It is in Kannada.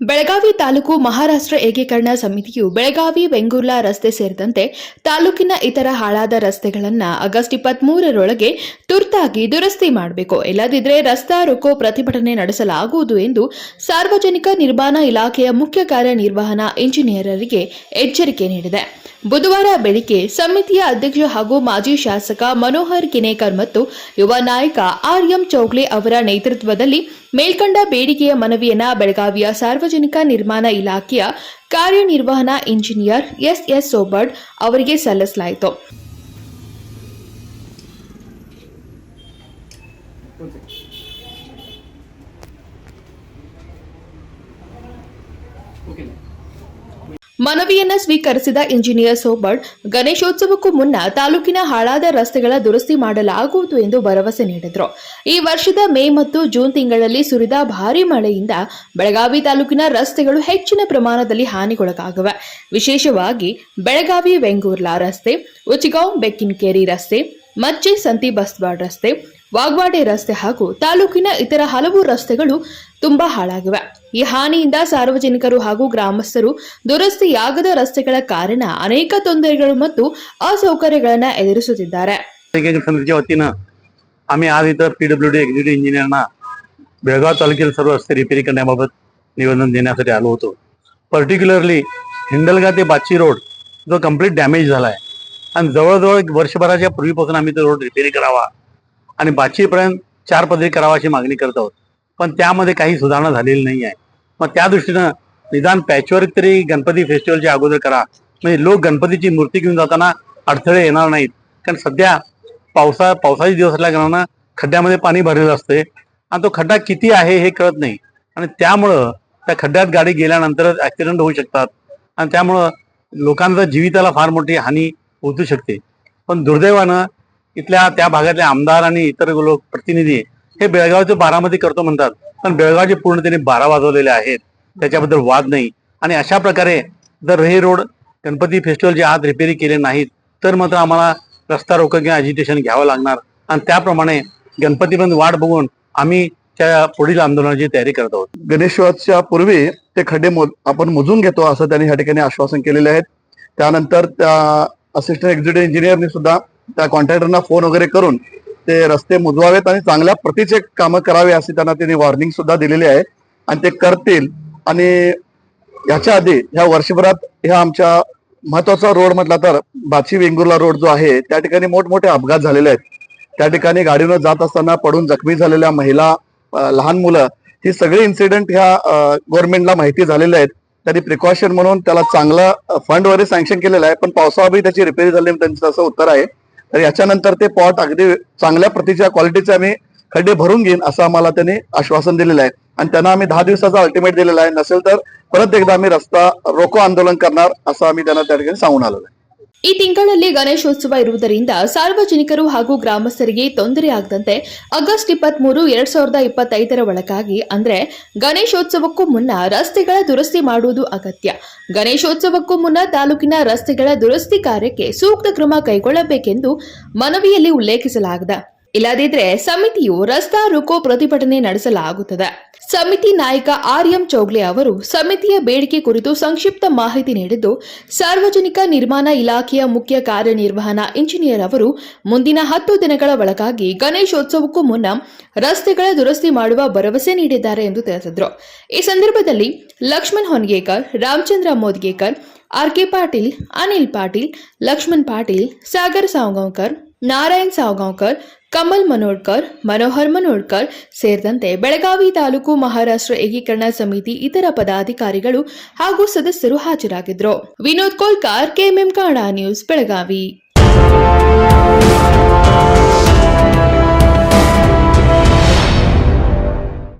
ಬೆಳಗಾವಿ ತಾಲೂಕು ಮಹಾರಾಷ್ಟ್ರ ಏಕೀಕರಣ ಸಮಿತಿಯು ಬೆಳಗಾವಿ ಬೆಂಗೂರ್ಲಾ ರಸ್ತೆ ಸೇರಿದಂತೆ ತಾಲೂಕಿನ ಇತರ ಹಾಳಾದ ರಸ್ತೆಗಳನ್ನ ಆಗಸ್ಟ್ ಇಪ್ಪತ್ಮೂರರೊಳಗೆ ತುರ್ತಾಗಿ ದುರಸ್ತಿ ಮಾಡಬೇಕು. ಇಲ್ಲದಿದ್ದರೆ ರಸ್ತಾ ರೋಕೋ ಪ್ರತಿಭಟನೆ ನಡೆಸಲಾಗುವುದು ಎಂದು ಸಾರ್ವಜನಿಕ ನಿರ್ಮಾಣ ಇಲಾಖೆಯ ಮುಖ್ಯ ಕಾರ್ಯನಿರ್ವಹಣಾ ಇಂಜಿನಿಯರರಿಗೆ ಎಚ್ಚರಿಕೆ ನೀಡಿದೆ. ಬುಧವಾರ ಬೆಳಿಗ್ಗೆ ಸಮಿತಿಯ ಅಧ್ಯಕ್ಷ ಹಾಗೂ ಮಾಜಿ ಶಾಸಕ ಮನೋಹರ್ ಕಿನೇಕರ್ ಮತ್ತು ಯುವ ನಾಯಕ ಆರ್ ಎಂ ಚೌಗ್ಲೆ ಅವರ ನೇತೃತ್ವದಲ್ಲಿ ಮೇಲ್ಕಂಡ ಬೇಡಿಕೆಯ ಮನವಿಯನ್ನ ಬೆಳಗಾವಿಯ ಸಾರ್ವಜನಿಕ ನಿರ್ಮಾಣ ಇಲಾಖೆಯ ಕಾರ್ಯನಿರ್ವಹಣಾ ಇಂಜಿನಿಯರ್ ಎಸ್ ಎಸ್ ಸೋಬರ್ಡ್ ಅವರಿಗೆ ಸಲ್ಲಿಸಲಾಯಿತು. ಮನವಿಯನ್ನ ಸ್ವೀಕರಿಸಿದ ಇಂಜಿನಿಯರ್ ಸೋಬರ್ಡ್, ಗಣೇಶೋತ್ಸವಕ್ಕೂ ಮುನ್ನ ತಾಲೂಕಿನ ಹಾಳಾದ ರಸ್ತೆಗಳ ದುರಸ್ತಿ ಮಾಡಲಾಗುವುದು ಎಂದು ಭರವಸೆ ನೀಡಿದರು. ಈ ವರ್ಷದ ಮೇ ಮತ್ತು ಜೂನ್ ತಿಂಗಳಲ್ಲಿ ಸುರಿದ ಭಾರೀ ಮಳೆಯಿಂದ ಬೆಳಗಾವಿ ತಾಲೂಕಿನ ರಸ್ತೆಗಳು ಹೆಚ್ಚಿನ ಪ್ರಮಾಣದಲ್ಲಿ ಹಾನಿಗೊಳಗಾಗಿವೆ. ವಿಶೇಷವಾಗಿ ಬೆಳಗಾವಿ ವೆಂಗೂರ್ಲಾ ರಸ್ತೆ, ಉಚಿಗಾಂವ್ ಬೆಕ್ಕಿನ್ಕೇರಿ ರಸ್ತೆ ಮಚ್ಚೆ ಸಂತಿ ಬಸ್ವಾಡ್ ರಸ್ತೆ, ವಾಗ್ವಾಡೆ ರಸ್ತೆ ಹಾಗೂ ತಾಲೂಕಿನ ಇತರ ಹಲವು ರಸ್ತೆಗಳು ತುಂಬಾ ಹಾಳಾಗಿವೆ ಈ ಹಾನಿಯಿಂದ ಸಾರ್ವಜನಿಕರು ಹಾಗೂ ಗ್ರಾಮಸ್ಥರು ದುರಸ್ತಿಯಾಗದ ರಸ್ತೆಗಳ ಕಾರಣ ಅನೇಕ ತೊಂದರೆಗಳು ಮತ್ತು ಅಸೌಕರ್ಯಗಳನ್ನು ಎದುರಿಸುತ್ತಿದ್ದಾರೆ एकीकरण समितीच्या वतीनं आम्ही आज इथं पीडब्ल्यू डी एक्झिक्युटिव्ह इंजिनियरना बेळगाव तालुक्यातील सर्व रस्ते रिपेरी करण्याबाबत निवेदन देण्यासाठी आलो होतो पर्टिक्युलरली हिंडलगा ते बाची रोड जो कम्प्लीट डॅमेज झाला आहे आणि जवळजवळ एक वर्षभराच्या पूर्वीपासून आम्ही तो रोड रिपेरी करावा आणि बाचीपर्यंत चार पदरी करावा अशी मागणी करत आहोत पण त्यामध्ये काही सुधारणा झालेली नाही आहे. मग त्या दृष्टीनं निदान पॅचवर्क तरी गणपती फेस्टिवलच्या अगोदर करा. म्हणजे लोक गणपतीची मूर्ती घेऊन जाताना अडथळे येणार नाहीत. कारण सध्या पावसा पावसाचे दिवस असल्या कारणानं खड्ड्यामध्ये पाणी भरलेलं असते आणि तो खड्डा किती आहे हे कळत नाही. आणि त्यामुळं त्या खड्ड्यात गाडी गेल्यानंतरच ऍक्सिडेंट होऊ शकतात. आणि त्यामुळं लोकांचा जीविताला फार मोठी हानी पोहोचू शकते. पण दुर्दैवानं इथल्या त्या भागातले आमदार आणि इतर लोक प्रतिनिधी हे बेळगावचे बारामध्ये करतो म्हणतात. पण बेळगावचे पूर्ण त्यांनी बारा वाजवलेले आहेत. त्याच्याबद्दल वाद नाही. आणि अशा प्रकारे जर हे रोड गणपती फेस्टिवलचे आत रिपेरी केले नाहीत तर मात्र आम्हाला रस्ता रोक किंवा अजिटेशन घ्यावं लागणार. आणि त्याप्रमाणे गणपतीपर्यंत वाट बघून आम्ही त्या पुढील आंदोलनाची तयारी करत आहोत. गणेशोत्सवाच्या पूर्वी ते खड्डे मो आपण मोजून घेतो असं त्यांनी ह्या ठिकाणी आश्वासन केलेले आहेत. त्यानंतर त्या असिस्टंट एक्झिक्युटिव्ह इंजिनियरने सुद्धा त्या कॉन्ट्रॅक्टरना फोन वगैरे करून ते रस्ते मुजवावेत आणि चांगल्या प्रतीचे कामं करावे अशी त्यांना त्यांनी वॉर्निंग सुद्धा दिलेली आहे. आणि ते करतील. आणि ह्याच्या आधी ह्या वर्षभरात ह्या आमच्या महत्त्वाचा रोड म्हटला तर बाची वेंगुर्ला रोड जो आहे त्या ठिकाणी मोठमोठे अपघात झालेले आहेत. त्या ठिकाणी गाडीनं जात असताना पडून जखमी झालेल्या महिला लहान मुलं ही सगळी इन्सिडेंट ह्या गव्हर्नमेंटला माहिती झालेले आहेत. त्यांनी प्रिकॉशन म्हणून त्याला चांगला फंड वगैरे सँक्शन केलेला आहे पण पावसाळा त्याची रिपेअर झाली त्यांचं असं उत्तर आहे. तर याच्यानंतर ते पॉट अगदी चांगल्या प्रतीच्या क्वालिटीचे आम्ही खड्डे भरून घेईन असं आम्हाला त्यांनी आश्वासन दिलेलं आहे. आणि त्यांना आम्ही दहा दिवसाचा अल्टिमेट दिलेला आहे. नसेल तर परत एकदा आम्ही रस्ता रोको आंदोलन करणार असं आम्ही त्यांना त्या ठिकाणी सांगून आलेलं आहे. ಈ ತಿಂಗಳಲ್ಲಿ ಗಣೇಶೋತ್ಸವ ಇರುವುದರಿಂದ ಸಾರ್ವಜನಿಕರು ಹಾಗೂ ಗ್ರಾಮಸ್ಥರಿಗೆ ತೊಂದರೆಯಾಗದಂತೆ ಆಗಸ್ಟ್ ಇಪ್ಪತ್ಮೂರು, ಎರಡ್ ಸಾವಿರದ ಇಪ್ಪತ್ತೈದರ ಒಳಗಾಗಿ ಅಂದರೆ ಗಣೇಶೋತ್ಸವಕ್ಕೂ ಮುನ್ನ ರಸ್ತೆಗಳ ದುರಸ್ತಿ ಮಾಡುವುದು ಅಗತ್ಯ. ಗಣೇಶೋತ್ಸವಕ್ಕೂ ಮುನ್ನ ತಾಲೂಕಿನ ರಸ್ತೆಗಳ ದುರಸ್ತಿ ಕಾರ್ಯಕ್ಕೆ ಸೂಕ್ತ ಕ್ರಮ ಕೈಗೊಳ್ಳಬೇಕೆಂದು ಮನವಿಯಲ್ಲಿ ಉಲ್ಲೇಖಿಸಲಾಗಿದೆ. ಇಲ್ಲದಿದ್ರೆ ಸಮಿತಿಯು ರಸ್ತಾ ರುಕೋ ಪ್ರತಿಭಟನೆ ನಡೆಸಲಾಗುತ್ತದೆ. ಸಮಿತಿ ನಾಯಕ ಆರ್ ಎಂ ಚೌಗ್ಲೆ ಅವರು ಸಮಿತಿಯ ಬೇಡಿಕೆ ಕುರಿತು ಸಂಕ್ಷಿಪ್ತ ಮಾಹಿತಿ ನೀಡಿದ್ದು, ಸಾರ್ವಜನಿಕ ನಿರ್ಮಾಣ ಇಲಾಖೆಯ ಮುಖ್ಯ ಕಾರ್ಯನಿರ್ವಹಣಾ ಇಂಜಿನಿಯರ್ ಅವರು ಮುಂದಿನ ಹತ್ತು ದಿನಗಳ ಒಳಗಾಗಿ ಗಣೇಶೋತ್ಸವಕ್ಕೂ ಮುನ್ನ ರಸ್ತೆಗಳ ದುರಸ್ತಿ ಮಾಡುವ ಭರವಸೆ ನೀಡಿದ್ದಾರೆ ಎಂದು ತಿಳಿಸಿದರು. ಈ ಸಂದರ್ಭದಲ್ಲಿ ಲಕ್ಷ್ಮಣ್ ಹೊನ್ಗೇಕರ್, ರಾಮಚಂದ್ರ ಮೋದ್ಗೇಕರ್ ಆರ್ ಕೆ ಪಾಟೀಲ್, ಅನಿಲ್ ಪಾಟೀಲ್, ಲಕ್ಷ್ಮಣ್ ಪಾಟೀಲ್, ಸಾಗರ್ ಸಾವಗಾಂವ್ಕರ್, ನಾರಾಯಣ್ ಸಾವಗಾಂವ್ಕರ್, ಕಮಲ್ ಮನೋಡ್ಕರ್, ಮನೋಹರ್ ಮನೋಡ್ಕರ್ ಸೇರಿದಂತೆ ಬೆಳಗಾವಿ ತಾಲೂಕು ಮಹಾರಾಷ್ಟ್ರ ಏಕೀಕರಣ ಸಮಿತಿ ಇತರ ಪದಾಧಿಕಾರಿಗಳು ಹಾಗೂ ಸದಸ್ಯರು ಹಾಜರಾಗಿದ್ದರು ವಿನೋದ್ ಕೋಲ್ಕಾರ್, ಕೆಎಂಎಂ ಕನ್ನಡ ನ್ಯೂಸ್, ಬೆಳಗಾವಿ.